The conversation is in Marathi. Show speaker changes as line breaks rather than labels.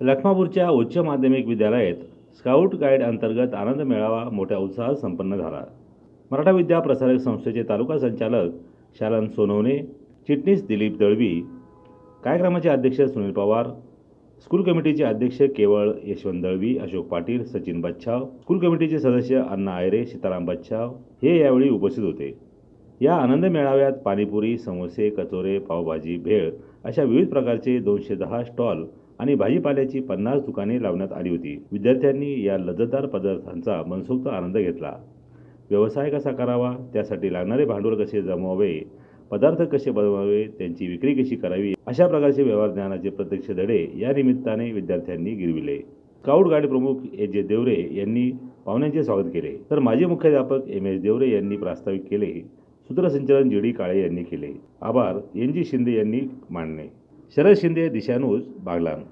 लखमापूरच्या उच्च माध्यमिक विद्यालयात स्काउट गाईड अंतर्गत आनंद मेळावा मोठ्या उत्साहात संपन्न झाला. मराठा विद्या प्रसारक संस्थेचे तालुका संचालक शालन सोनवणे चिटणीस दिलीप दळवी कार्यक्रमाचे अध्यक्ष सुनील पवार स्कूल कमिटीचे अध्यक्ष केवळ यशवंत दळवी अशोक पाटील सचिन बच्छाव स्कूल कमिटीचे सदस्य अण्णा आयरे सीताराम बच्छाव हे यावेळी उपस्थित होते. या आनंद मेळाव्यात पाणीपुरी समोसे कचोरे पावभाजी भेळ अशा विविध प्रकारचे दोनशे दहा स्टॉल आणि भाजीपाल्याची पन्नास दुकाने लावण्यात आली होती. विद्यार्थ्यांनी या लज्जतदार पदार्थांचा मनसोक्त आनंद घेतला. व्यवसाय कसा करावा? त्यासाठी लागणारे भांडवल कसे जमवावे? पदार्थ कसे बनवावे? त्यांची विक्री कशी करावी? अशा प्रकारचे व्यवहार ज्ञानाचे प्रत्यक्ष धडे या निमित्ताने विद्यार्थ्यांनी गिरविले. स्काउट गाईड प्रमुख ए जे. देवरे यांनी पाहुण्यांचे स्वागत केले. तर माजी मुख्याध्यापक एम. एस. देवरे यांनी प्रास्ताविक केले. सूत्रसंचालन जी. डी. काळे यांनी केले. आभार. एन. जी. शिंदे यांनी मांडणे शरद शिंदे दिशानूज बागलान.